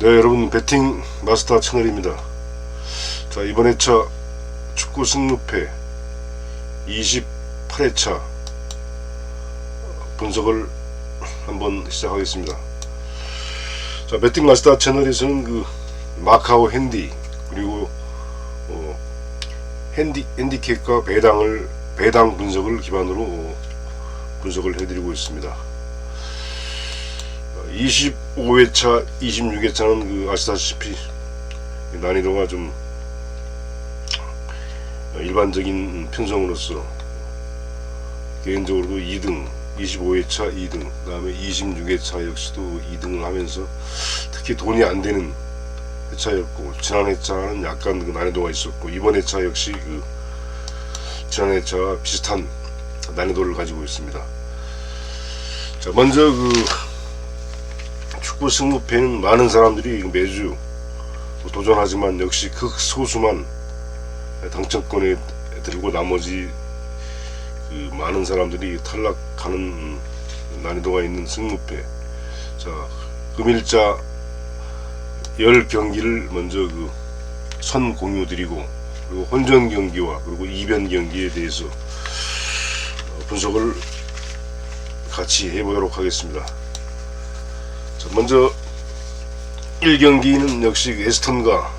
네 여러분 배팅 마스터 채널입니다. 자 이번 회차 축구 승무패 28회차 분석을 한번 시작하겠습니다. 자 배팅 마스터 채널에서는 그 마카오 핸디 그리고 어, 핸디 핸디캡과 배당을 배당 분석을 기반으로 어, 분석을 해드리고 있습니다 25회차, 26회차는 그 아시다시피 난이도가 좀 일반적인 편성으로서 개인적으로도 2등, 25회차 2등, 그 다음에 26회차 역시도 2등을 하면서 특히 돈이 안 되는 회차였고 지난 회차는 약간 그 난이도가 있었고 이번 회차 역시 그 지난 회차와 비슷한 난이도를 가지고 있습니다. 자 먼저 그 축구 승무패는 많은 사람들이 매주 도전하지만 역시 극소수만 당첨권에 들고 나머지 그 많은 사람들이 탈락하는 난이도가 있는 승무패. 자, 금일자 10경기를 먼저 그 선 공유 드리고 그리고 혼전 경기와 그리고 이변 경기에 대해서 어, 분석을 같이 해보도록 하겠습니다. 자, 먼저 1경기는 역시 에스턴과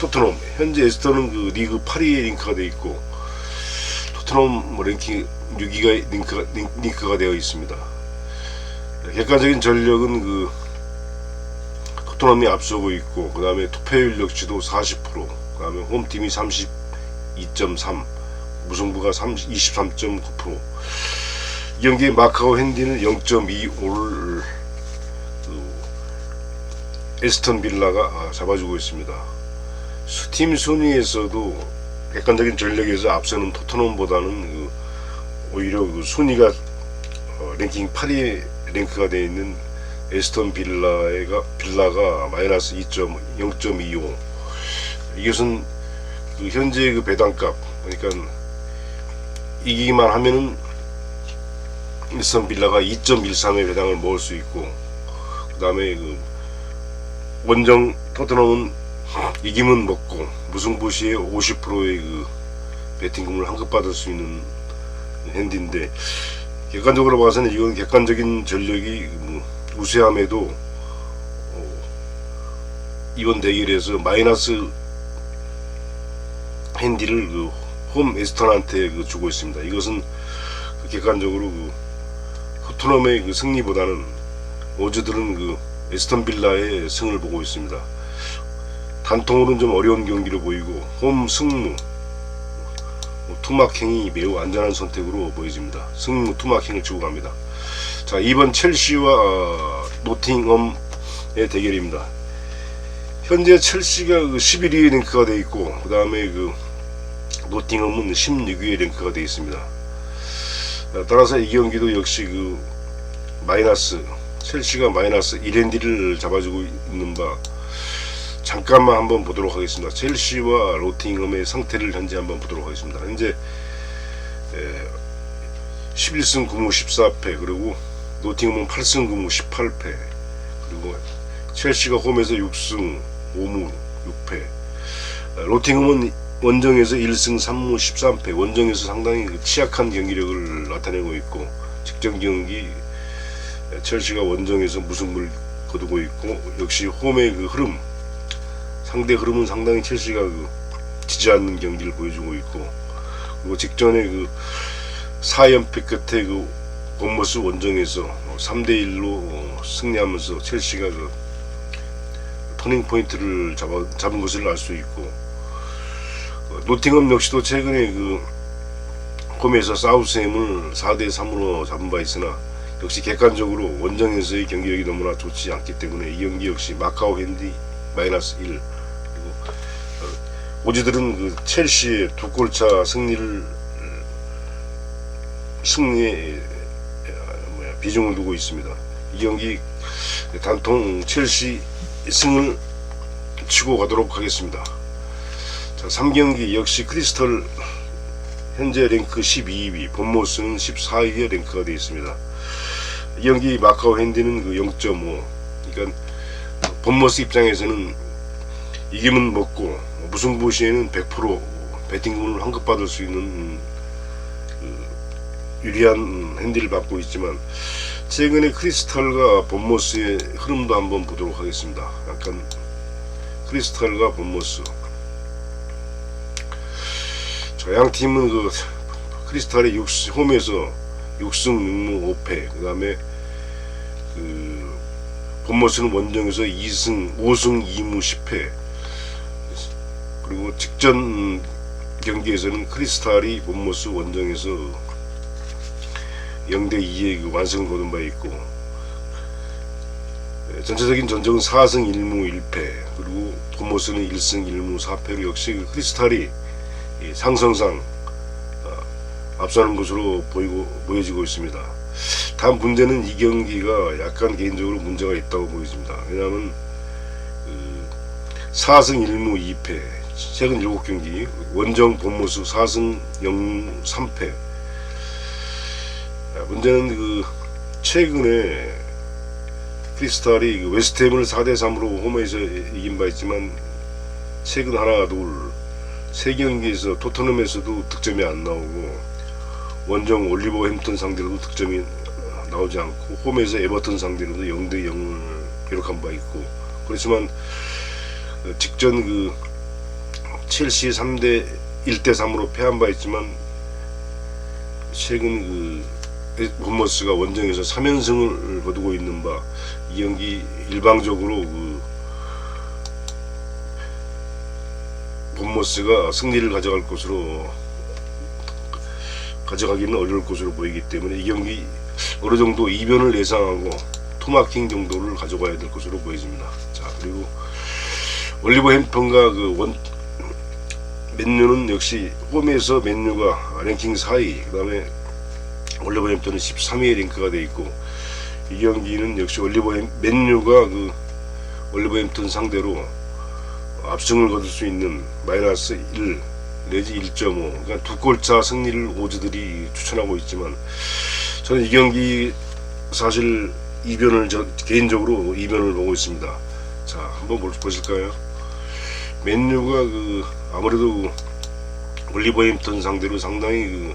토트넘. 현재 에스턴은 그 리그 8위에 링크가 되어 있고 토트넘 뭐 랭킹 6위가 링크가, 링- 링크가 되어 있습니다. 객관적인 전력은 그 토트넘이 앞서고 있고 그 다음에 투표율 역시도 40%, 그 다음에 홈팀이 32.3, 무승부가 30, 23.9%. 이 경기에 마카오 핸디는 0.25를 에스턴 빌라가 아, 잡아주고 있습니다. 수- 팀 순위에서도 객관적인 전력에서 앞서는 토트넘보다는 그 오히려 그 순위가 어, 랭킹 8위 랭크가 되어 있는 에스턴 빌라가 빌라가 마이너스 2.0.25 이것은 그 현재 그 배당값 그러니까 이기기만 하면은 에스턴 빌라가 2.13의 배당을 먹을 수 있고 그 다음에 그 원정 토트넘은 이기면 먹고 무승부 시에 50%의 그 베팅금을 환급받을 수 있는 핸디인데 객관적으로 봐서는 이건 객관적인 전력이 뭐 우세함에도 어, 이번 대결에서 마이너스 핸디를 그 홈 에스턴한테 그 주고 있습니다. 이것은 그 객관적으로 그 토트넘의 그 승리보다는 오즈들은 그 에스턴 빌라의 승을 보고 있습니다. 단통으로는 좀 어려운 경기로 보이고 홈 승무 뭐 투마킹이 매우 안전한 선택으로 보여집니다. 승무 투마킹을 치고 갑니다. 자 이번 첼시와 어, 노팅엄의 대결입니다. 현재 첼시가 그 11위에 랭크가 되어 있고 그 다음에 그 노팅엄은 16위에 랭크가 되어 있습니다. 자, 따라서 이 경기도 역시 그 마이너스 첼시가 마이너스 1엔디를 잡아주고 있는 바 잠깐만 한번 보도록 하겠습니다. 첼시와 로팅엄의 상태를 현재 한번 보도록 하겠습니다. 현재 에, 11승 9무 14패 그리고 노팅엄은 8승 9무 18패 그리고 첼시가 홈에서 6승 5무 6패 로팅엄은 원정에서 1승 3무 13패 원정에서 상당히 그 취약한 경기력을 나타내고 있고 직전 경기 첼시가 원정에서 무승부를 거두고 있고 역시 홈의 그 흐름 상대 흐름은 상당히 첼시가 그 지지 않는 경기를 보여주고 있고 그리고 직전에 그 4연패 끝에 그 본머스 원정에서 3대 1로 승리하면서 첼시가 그 터닝 포인트를 잡아, 잡은 것을 알 수 있고 어, 노팅엄 역시도 최근에 그 홈에서 사우스햄을 4대 3으로 잡은 바 있으나 역시 객관적으로 원정에서의 경기력이 너무나 좋지 않기 때문에 이 경기 역시 마카오 핸디 마이너스 1 그리고 어, 오지들은 그 첼시의 두 골차 승리를 어, 승리에 어, 뭐야, 비중을 두고 있습니다. 이 경기 단통 첼시 승을 치고 가도록 하겠습니다. 자, 3경기 역시 크리스털 현재 랭크 12위, 본모스는 14위에 랭크가 되어 있습니다. 이 경기 마카오 핸디는 그 0.5, 그러니까 본머스 입장에서는 이기면 먹고 무승부 시에는 100% 배팅금을 환급받을 수 있는 그 유리한 핸디를 받고 있지만 최근에 크리스탈과 본머스의 흐름도 한번 보도록 하겠습니다. 약간 크리스탈과 본머스 자, 양 팀은 그 크리스탈의 6, 홈에서 6승 6무 5패 그 다음에 그 본머스는 원정에서 2승 5승 2무 10패. 그리고 직전 경기에서는 크리스탈이 본머스 원정에서 0대 2의 그 완승을 거둔 바 있고 예, 전체적인 전적은 4승 1무 1패 그리고 본머스는 1승 1무 4패로 역시 그 크리스탈이 이 상성상 어, 앞서는 것으로 보이고 보여지고 있습니다. 단 문제는 이 경기가 약간 개인적으로 문제가 있다고 보여집니다. 왜냐하면 그 4승 1무 2패 최근 7경기 원정 본모수 4승 0무 3패 문제는 그 최근에 크리스탈이 그 웨스트햄을 4대 3으로 홈에서 이긴 바 있지만 최근 하나 둘세 경기에서 토트넘에서도 득점이 안 나오고 원정 올리버 햄튼 상대로도 득점이 나오지 않고 홈에서 에버턴 상대로도 0대 0을 기록한 바 있고 그렇지만 어, 직전 그 첼시 3대 1대 3으로 패한 바 있지만 최근 그 본머스가 원정에서 3연승을 거두고 있는 바 이 경기 일방적으로 그 본머스가 승리를 가져갈 것으로 가져가기는 어려울 것으로 보이기 때문에 이 경기 어느 정도 이변을 예상하고 토마킹 정도를 가져가야 될 것으로 보여집니다. 자 그리고 올리버 햄턴과 그원 맨유는 역시 홈에서 맨유가 랭킹 4위 그 다음에 올리버 햄턴은 13위에 랭크가 돼 있고 이 경기는 역시 올리버 햄, 맨유가 그 올리버 햄턴 상대로 압승을 거둘 수 있는 마이너스 1 내지 1.5 그러니까 두 골차 승리를 오즈들이 추천하고 있지만 저는 이 경기 사실 이변을 저, 개인적으로 이변을 보고 있습니다. 자 한번 볼- 보실까요? 맨유가 그 아무래도 올리버 햄턴 상대로 상당히 그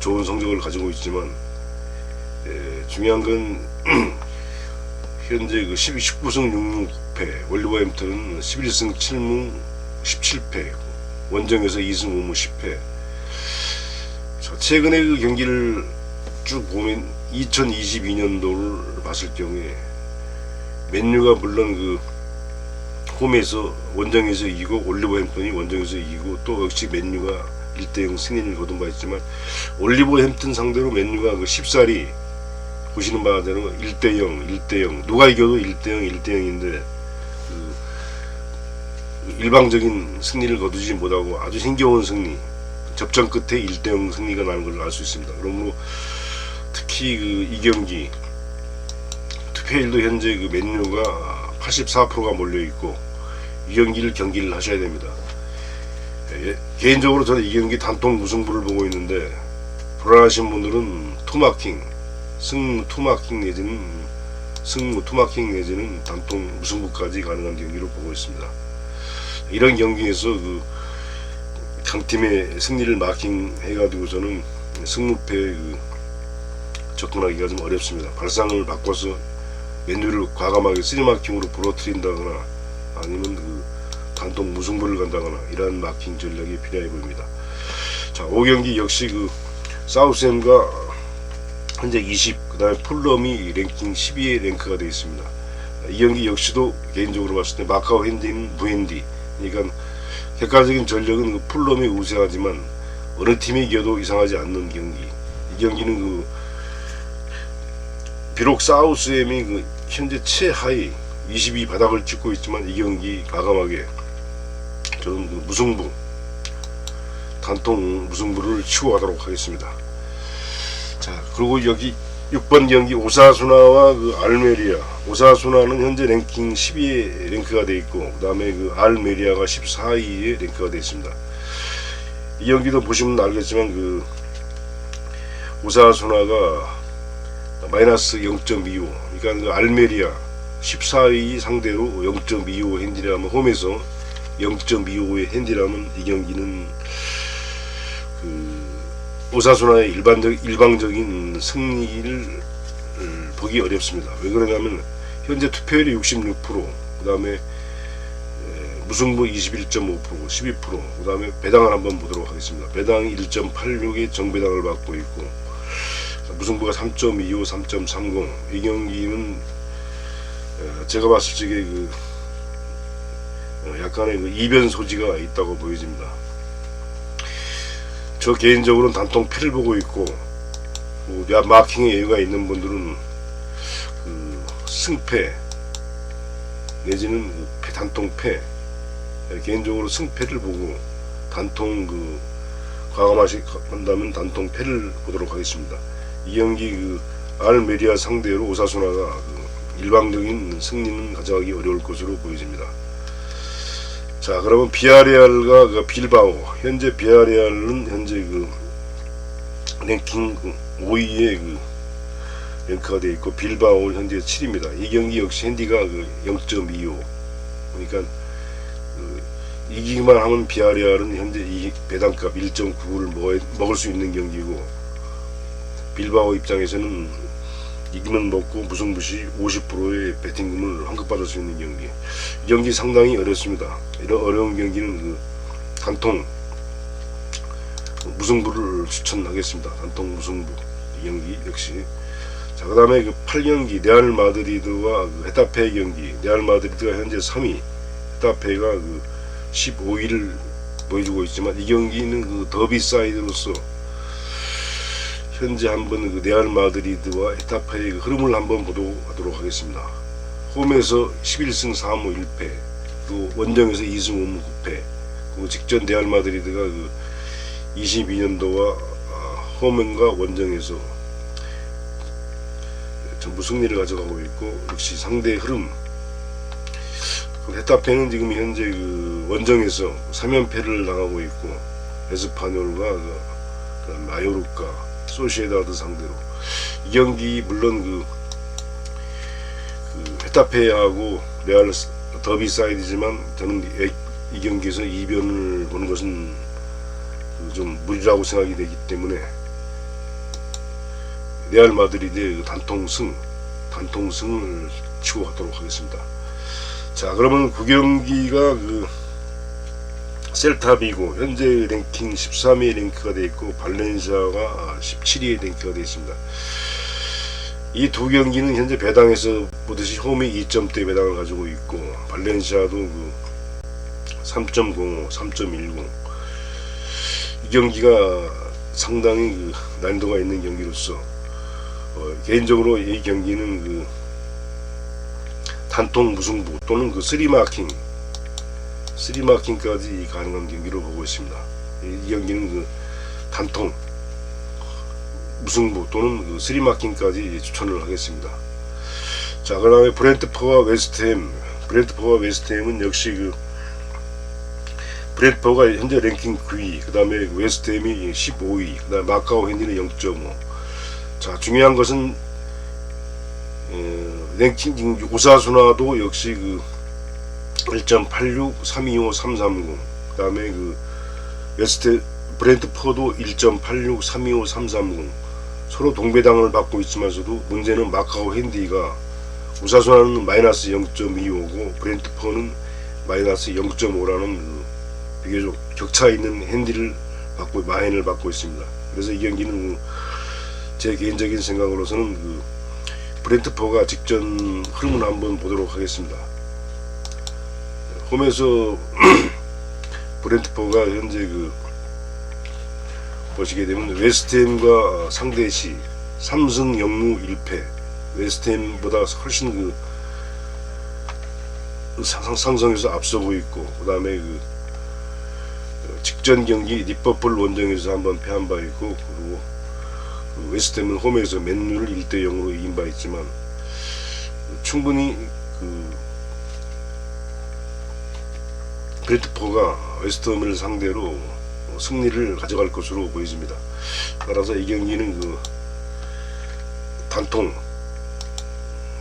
좋은 성적을 가지고 있지만 예, 중요한 건 현재 그 12, 19승 6무 9패 올리버 햄턴은 11승 7무 17패 원정에서 2승 5무 10패. 자, 최근에 그 경기를 쭉 보면 2022년도를 봤을 경우에 맨유가 물론 그 홈에서 원정에서 이기고 올리버 햄튼이 원정에서 이기고 또 역시 맨유가 1대0 승리를 거둔 바 있지만 올리버 햄튼 상대로 맨유가 그 10살이 보시는 바대로 1대0 1대0 누가 이겨도 1대0 1대0인데 그 일방적인 승리를 거두지 못하고 아주 힘겨운 승리 접전 끝에 1대0 승리가 나는 걸알수 있습니다. 그러므로 특히 그 이 경기 투표율도 현재 그 맨유가 84%가 몰려 있고 이 경기를 경기를 하셔야 됩니다. 예, 개인적으로 저는 이 경기 단통 무승부를 보고 있는데 불안하신 분들은 투마킹 승무 투마킹 내지는 승무 투마킹 내지는 단통 무승부까지 가능한 경기로 보고 있습니다. 이런 경기에서 그 강팀의 승리를 마킹 해가지고 저는 승무패에 그 접근하기가 좀 어렵습니다. 발상을 바꿔서 맨유를 과감하게 쓰리마킹으로 부러뜨린다거나 아니면 그 단독 무승부를 간다거나 이러한 마킹 전략이 필요해 보입니다. 자, 5경기 역시 그 사우스햄과 현재 20, 그 다음에 풀럼이 랭킹 12에 랭크가 되어 있습니다. 이 경기 역시도 개인적으로 봤을 때 마카오 핸디는 무핸디. 그러니까 객관적인 전력은 그 풀럼이 우세하지만 어느 팀이 이겨도 이상하지 않는 경기. 이 경기는 그 비록 사우스햄이 그 현재 최하위 22 바닥을 찍고 있지만 이 경기 과감하게 저는 그 무승부 단통 무승부를 치고 가도록 하겠습니다. 자 그리고 여기 6번 경기 오사수나와 그 알메리아 오사수나는 현재 랭킹 12에 랭크가 돼 있고 그 다음에 그 알메리아가 14위에 랭크가 돼 있습니다. 이 경기도 보시면 알겠지만 그 오사수나가 마이너스 0.25 그러니까 그 알메리아 14위 상대로 0.25 핸디라면 홈에서 0.25의 핸디라면 이 경기는 그 오사수나의 일반적 일방적인 승리를 음, 보기 어렵습니다. 왜 그러냐면 현재 투표율이 66%, 그 다음에 무승부 21.5%, 12%, 그 다음에 배당을 한번 보도록 하겠습니다. 배당이 1.86의 정배당을 받고 있고 무승부가 3.25, 3.30. 이 경기는 어, 제가 봤을 적에 그 어, 약간의 그 이변 소지가 있다고 보여집니다. 저 개인적으로는 단통 패를 보고 있고 뭐, 야 마킹에 여유가 있는 분들은 그 승패 내지는 그 패, 단통 패 예, 개인적으로 승패를 보고 단통 그 과감하시 한다면 단통 패를 보도록 하겠습니다. 이 경기 그 알메리아 상대로 오사수나가 그 일방적인 승리는 가져가기 어려울 것으로 보여집니다. 자 그러면 비아레알과 그 빌바오 현재 비아레알은 현재 그 랭킹 5위에 그 랭크가 되어 있고 빌바오 현재 7위입니다. 이 경기 역시 핸디가 그 0.25 그러니까 그 이기기만 하면 비아레알은 현재 이 배당값 1.9를 먹을 수 있는 경기고 빌바오 입장에서는 이기면 먹고 무승부시 50%의 배팅금을 환급받을 수 있는 경기. 이 경기 상당히 어렵습니다. 이런 어려운 경기는 그 단통 무승부를 추천하겠습니다. 단통 무승부 이 경기 역시. 자 그다음에 그 8경기 레알 마드리드와 그 헤타페 경기. 레알 마드리드가 현재 3위, 헤타페가 그 15위를 보여주고 있지만 이 경기는 그 더비 사이드로서 현재 한번 그 레알 마드리드와 에타파의 그 흐름을 한번 보도록 하겠습니다. 홈에서 11승 3무 1패, 또 원정에서 2승 5무 9패, 그리고 직전 레알 마드리드가 그 22년도와 홈과 원정에서 전부 승리를 가져가고 있고 역시 상대의 흐름. 그 헤타페는 지금 현재 그 원정에서 3연패를 당하고 있고 에스파뇰과 그 마요르카 소시에다드 상대로 이 경기 물론 그, 그 헤타페하고 레알 더비 사이드지만 저는 이, 이 경기에서 이변을 보는 것은 그좀 무리라고 생각이 되기 때문에 레알 마드리드의 그 단통승 단통승을 치고 가도록 하겠습니다. 자 그러면 그 경기가 그 셀타비고 현재 랭킹 13위에 랭크가 되어 있고 발렌시아가 17위에 랭크가 되어 있습니다. 이 두 경기는 현재 배당에서 보듯이 홈이 2점대 배당을 가지고 있고 발렌시아도 그 3.05, 3.10. 이 경기가 상당히 그 난이도가 있는 경기로서 어, 개인적으로 이 경기는 그 단통 무승부 또는 그 쓰리마킹 쓰리마킹까지 가능한 경기로 보고 있습니다. 이, 이 경기는 그 단통 무승부 또는 그 쓰리마킹까지 추천을 하겠습니다. 자, 그 다음에 브렌트퍼와 웨스트햄. 브렌트퍼와 웨스트햄은 역시 그 브렌트퍼가 현재 랭킹 9위, 그 다음에 웨스트햄이 15위, 그 다음에 마카오 hen디는 0.5. 자, 중요한 것은 어, 랭킹 오사수나도 역시 그 1.86, 325, 330. 그 다음에 그 웨스트 브랜드포도 1.86, 325, 330. 서로 동배당을 받고 있으면서도 문제는 마카오 핸디가 우사수나는 마이너스 0.25고 브랜드포는 마이너스 0.5라는 그 비교적 격차 있는 핸디를 받고 마인을 받고 있습니다. 그래서 이 경기는 그제 개인적인 생각으로서는 그 브렌트포가 직전 흐름을 한번 보도록 하겠습니다. 홈에서 브렌트포가 현재 그 보시게 되면 웨스트햄과 상대시 3승 0무 1패. 웨스트햄보다 훨씬 그 상, 상성에서 앞서고 있고 그 다음에 그 직전 경기 리버풀 원정에서 한번 패한 바 있고 그리고 그 웨스트햄은 홈에서 맨유를 1대 0으로 이긴 바 있지만 충분히 그 브레트포가 웨스트햄을 상대로 승리를 가져갈 것으로 보여집니다. 따라서 이 경기는 그 단통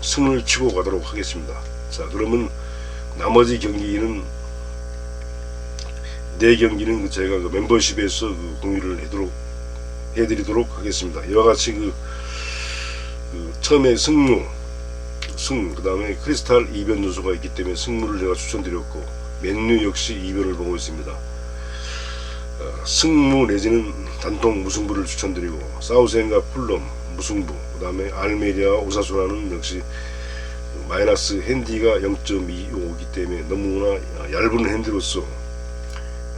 승을 치고 가도록 하겠습니다. 자 그러면 나머지 경기는 네 경기는 그 제가 그 멤버십에서 그 공유를 해도록 해드리도록 하겠습니다. 이와 같이 그, 그 처음에 승무 승 그 다음에 크리스탈 이변 요소가 있기 때문에 승무를 제가 추천드렸고 맨유 역시 이변을 보고 있습니다. 어, 승무 내지는 단통 무승부를 추천드리고 사우센과 풀럼 무승부 그 다음에 알메리아 오사수나는 역시 마이너스 핸디가 0.25이기 때문에 너무나 얇은 핸디로서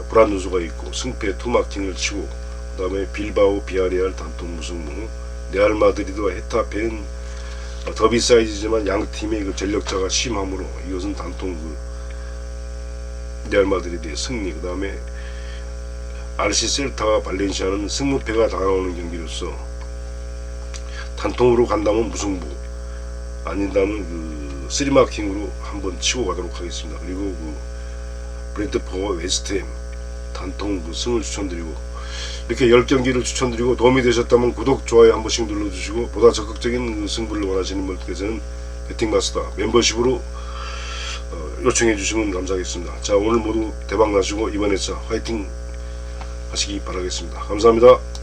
불안 요소가 있고 승패 투마킹을 치고 그 다음에 빌바오 비아레알 단통 무승부 레알 마드리드와 헤타페는 어, 더비 사이즈지만 양 팀의 그 전력차가 심함으로 이것은 단통 그 레알 마드리드의 승리 그 다음에 RC 셀타와 발렌시아는 승무패가 다가오는 경기로서 단통으로 간다면 무승부 아닌다면 그 쓰리마킹으로 한번 치고 가도록 하겠습니다. 그리고 그 브랜트퍼와 웨스트햄 단통 그 승을 추천드리고 이렇게 10경기를 추천드리고 도움이 되셨다면 구독, 좋아요 한 번씩 눌러주시고 보다 적극적인 그 승부를 원하시는 분들께서는 배팅마스터 멤버십으로 어, 요청해 주시면 감사하겠습니다. 자 오늘 모두 대박 나시고 이번 회차 화이팅 하시기 바라겠습니다. 감사합니다.